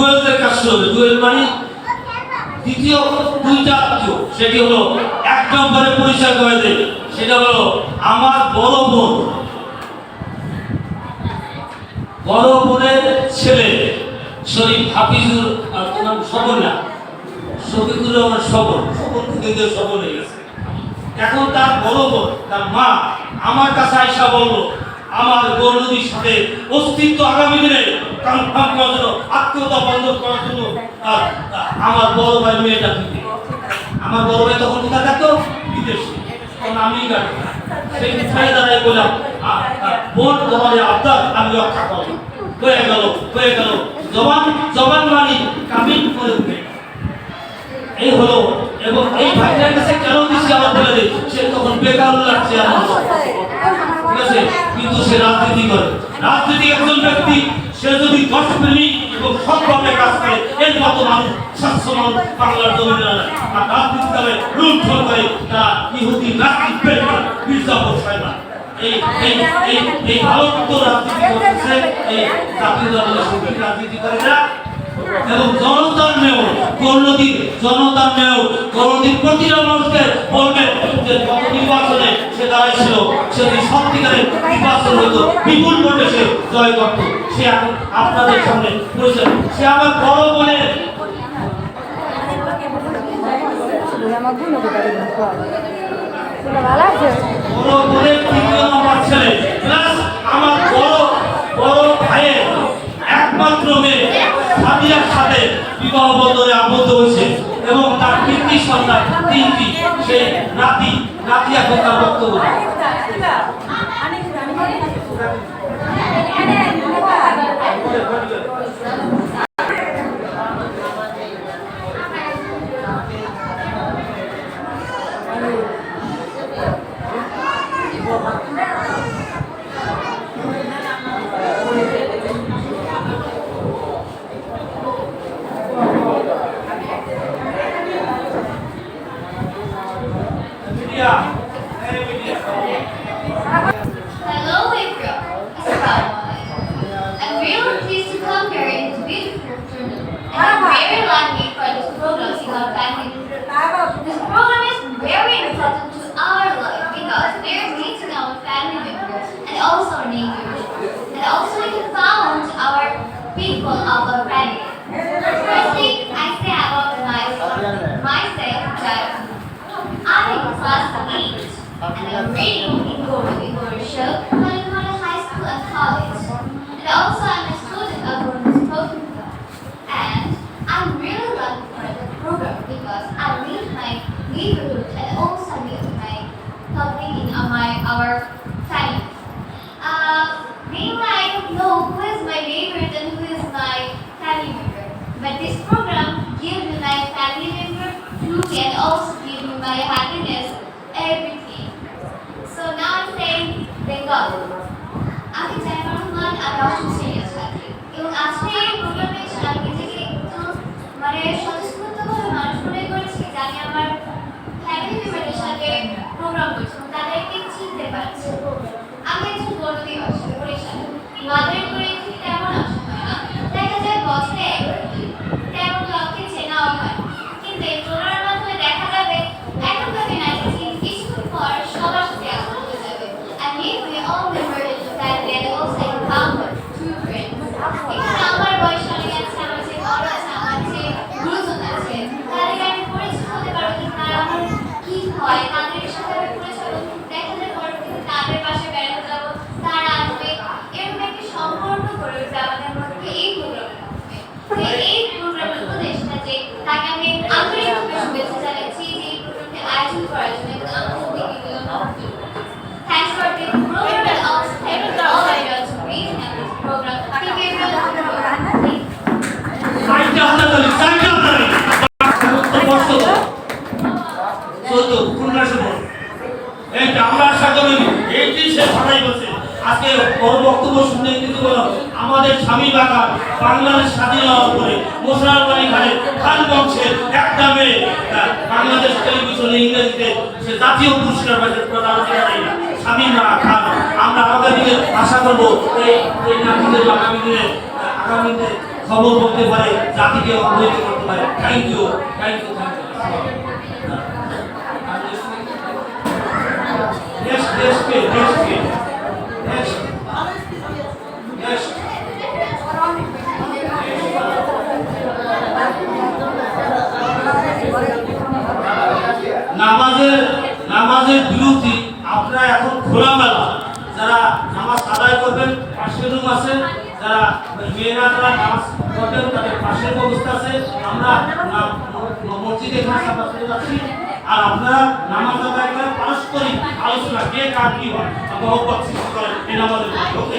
ডুয়েলের কাজ শুরু হবে মানে দ্বিতীয়, দুইটা আত্মীয়। সেটি হলো এক নম্বরে পরিচয় করে দেবে সেটা হলো আমার বড় বোন। বড় বোনের ছেলে, শরীফ হাফিজুর নাম সবল না। শফিকুর রহমান সবল সবল দিয়ে সবল হয়ে গেছে। এখন তার বড় বোন, তার মা, আমার কাছে আইসা বলল, আমার গৌরদীর সাথে অস্তিত্ব আগামী দিনে কনফার্ম আমার বড় ভাই মেয়েটা আমার বড় ভাই তখন কোথায় থাকতো? বিদেশে। আমি সেই উঠায় দাঁড়ায় বললাম বোন তোমার আবদার, আমি রক্ষা করব। হয়ে গেল হয়ে গেল। জবান জবান মানি কামিল করে উঠে এই হলো, এবং এই ভাইটার কাছে কেন দিচ্ছি আমার বলে দিই সে তখন বেকার লাগছে আমার ঠিক আছে? কিন্তু সে রাজনীতি করে। রাজনীতি একজন ব্যক্তি সে যদি দশ এবং কাজ করে, এর মানুষ স্বচ্ছ মানুষ বাংলার জমিনে আর রাজনীতি করে লুণ্ঠন করে তারা ইহুদি এই এই এই দলের না, এবং জনতার মেয়র করণদীপ জনতার মেয়র করণদীপ প্রতিটা মানুষকে বলবে যে গত নির্বাচনে সে দাঁড়াইছিল, সে যদি সত্যিকারের নির্বাচন হতো বিপুল ভোটে সে জয় করত। সে আপনাদের সামনে পরিচয় সে আমার বড় ছেলে। প্লাস আমার বড় একমাত্র মেয়ে সাথে বিবাহ সে নাতি নাতি এখন তার বক্তব্য Hello, April. I'm really pleased to come here in this beautiful afternoon. And I'm very lucky for this program in our family. This program is very important to our life because we're meeting our family members and also neighbors. And also we can found our people of our and I'm reading in Gordon Commercial, Kalahari High School and College. And also I'm a student of Gordon Spoken. And I'm really lucky for the program because I meet my neighborhood and also meet my public in my our family. Uh, mainly I don't know who is my neighbor and who is my family member. But this program gives me my family member beauty and also give me my happiness, Bengal. আমি জাইমা রহমান আর অষ্টম শ্রেণির ছাত্রী এবং আজকে এই প্রোগ্রামে আমি নিজেকে একটু মানে স্বতঃস্ফূর্তভাবে মানুষ মনে করেছি যে আমি আমার ফ্যামিলি মেম্বারের সাথে প্রোগ্রাম করছি তাদেরকে চিনতে পারছি আমি একজন গর্ভবতী আসলে বরিশালে মাদের করে এখানে তেমন আসা হয় না দেখা যায় বছরে একবার কি তেমন কাউকে চেনাও হয় কিন্তু এই প্রোগ্রামের মাধ্যমে দেখা যাবে এখন তাকে না চিনি কিছুক্ষণ পর সবার সাথে আপন হয়ে যাবে and maybe we all member in the family and also encounter true friends এখানে আমার বয়স অনেক আছে আমার যে বড় আছে আমার যে গুরুজন আছে তাদেরকে আমি পরিচিত হতে পারব কিন্তু তারা আমার কি হয় তাদের সাথে আমি পরিচয় হব। দেখা যায় পরবর্তীতে তাদের পাশে বেড়াতে যাব তারা আসবে এরকম একটি সম্পর্ক গড়ে উঠবে আমাদের মধ্যে এই প্রোগ্রামের মাধ্যমে তো এই প্রোগ্রামের উদ্দেশ্যটা যে তাকে আমি আন্তরিকভাবে শুভেচ্ছা জানাচ্ছি যে এই প্রোগ্রামটি আয়োজন করার জন্য এবং আমাদের দিকে Thanks for the program and also thank you all I got to read and this program. Thank you very much. চারটা হাতাতালি, চারটা হাতাতালি। বসতো তো। চলতো, খুলনা শহর। এই যে আমরা আশা করি, এইটি সে সবাই বলছে। আজকে ওর বক্তব্য শুনে কিন্তু বলো আমাদের স্বামী বাগান বাংলাদেশ স্বাধীন হওয়ার পরে মোশারফ আলী খানের খান বংশের একটা মেয়ে আহ, বাংলাদেশ টেলিভিশনে ইংরেজিতে সে জাতীয় পুরস্কার পাইছে প্রধান স্বামী মা খান, আমরা আগামী দিনে আশা করব এই এই নাতিদের আগামী দিনে আগামী দিনে খবর বলতে পারে, জাতিকে অবহিত করতে পারে। Thank you thank you thank you next নামাজের বিরতি আপনারা এখন খোলামেলা যারা নামাজ আদায় করবেন পাশের রুম আছে, যারা মেয়েরা যারা নামাজ করবেন তাদের পাশের ব্যবস্থা আছে। আমরা মসজিদে করে যাচ্ছি। আর আপনারা নামাজ আদায় করে পারস্পরিক আলোচনা, কে কার কি হয় মহব্বত সৃষ্টি করেন এই ওকে?